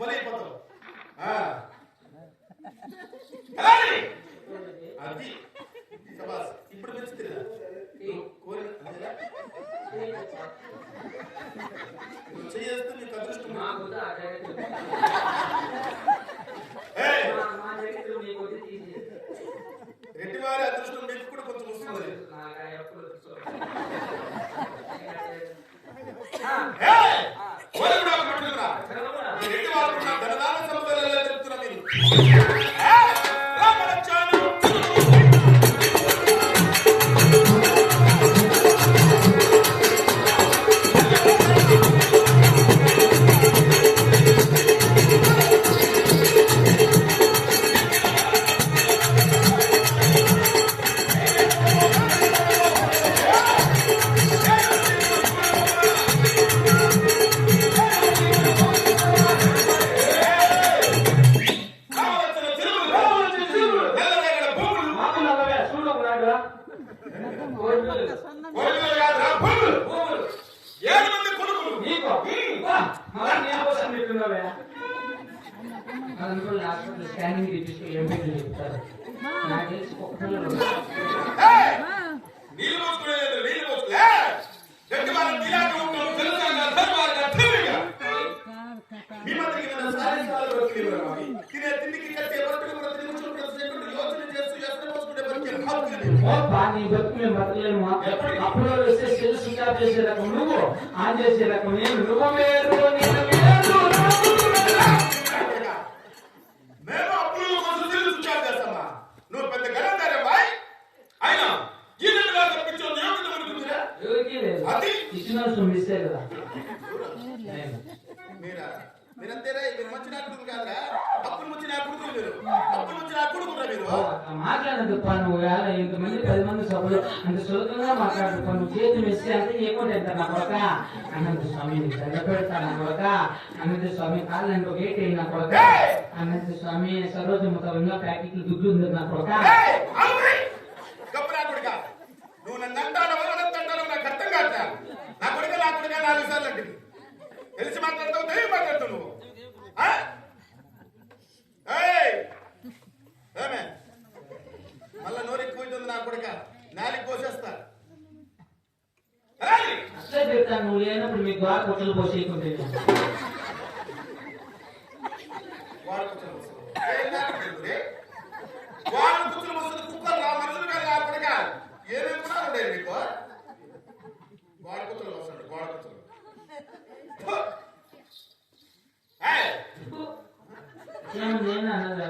బలైపోతావు ఆ. వెళ్ళాలి. అది శబాస్. ఇప్పుడు మెచ్చుతుందా నువ్వు కోరి నువ్వు నీకు అదృష్టం మా బుద్ధ ఆ డైరెక్ట్ ఏయ్, మా మా డైరెక్ట్ మీకు వచ్చి తీసి రెడ్డివారి అదృష్టం నీకు కూడా కొంచెం వస్తుంది నాకు ఎప్పుడు ఏయ్, కోరి కూడా పట్టుకురా. ఈ రెడ్డివారు ఉన్న ధనదాన సంపదలలో చెప్తున్నా మీరు ఏయ్, ఏడు మంది కొడుకులు. స్కానింగ్ చెప్తారు నాకు తెలిసి నీళ్ళు పోసుకునేది నీళ్ళు పోసుకునే. ఏయ్, రెడ్డివారు నీలాగా ఉంటారు, తెలుసా ధర్మాలుగా, తెలివిగా. మీ మధ్యకి తినే తిండికి కట్టే నీ బతుకు మేము బతకలేము అప్పుడు వస్తే సెల్ స్విచ్ ఆఫ్ చేసే రకం నువ్వు ఆన్ చేసే రకం నేను. నువ్వు వేరు నేను వేరు మేము అప్పులు కోసం తిరిగి సుచారు చేస్తామా? నువ్వు పెద్ద గణంతారే బాయ్ అయినా ఈ రెండు వేల తప్పించే యోగ్యత మనకుందిరా ఎవరికి లేదు. అది? ఇచ్చిన మిస్సే కదా. నేను. మీరా మీరంతేరా మీరు కొడుకులు కాదురా. నా కొడుకులు మీరు. అప్పులు ముంచి నా కొడుకురా మీరు ఓ, అట్లా మాట్లాడదు పా నువ్వు వేళ ఇంతమంది పది మంది సభ్యులు అంత సులభంగా మాట్లాడు పా నువ్వు చేతి మెస్సి అంటే ఎక్కువ ఎంత నా కొడక? అనంత స్వామి దండ పెడతా నా కొడక. అనంత స్వామి కాళ్ళు అంటే ఒక ఏటి నా కొడక. అనంత స్వామి సరోజమ్మ ఇంకా ప్యాకెట్లు దుడ్డు ఉంది నా కొడక ఏయ్, ఆగురి! గబ్బురా కొడుకా. నువ్వు నన్ను అంటాడో ఎవరంత అంటాడో నాకు అర్థం కాదు నా కొడుక నా కొడుక నాలుగు సార్లు అంటే తెలిసి మాట్లాడతావు తెలియ మాట్లాడతావు నువ్వు ఆ? ఏయ్! ఏమే మళ్ళా నోరు ఎక్కువైతుంది నా కొడుక నాలుగు కోసేస్తా ఏయ్! అట్లే చెప్తాను నువ్వు లేనప్పుడు మీకు బాగా కొట్టలు పోసేయకుంటే. వస్తుంది. కుక్కలు రా మనుషులు కొడుక ఏమేమి కూడా వస్తాడు నేను అన్నదా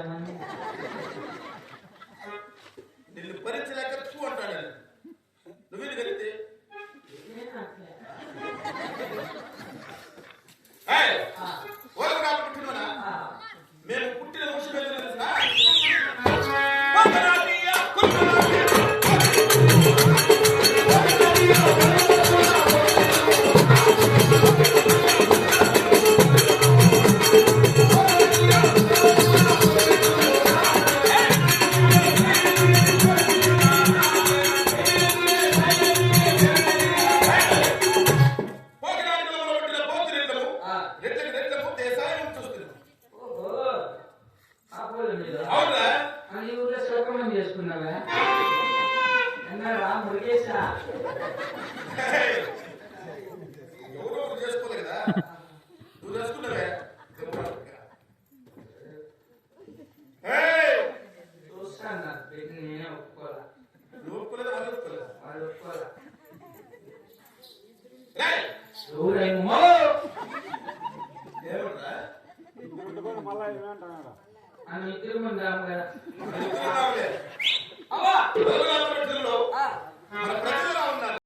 చూస్తున్నాం. ఓహో ఆపోలు మీరు అవునురా? అని ఊళ్ళో శోకమని చేసుకున్నావా అన్నారా మురిగేశా! ఎవరో ఒకరు చేసుకోలేదు కదా திரும்ப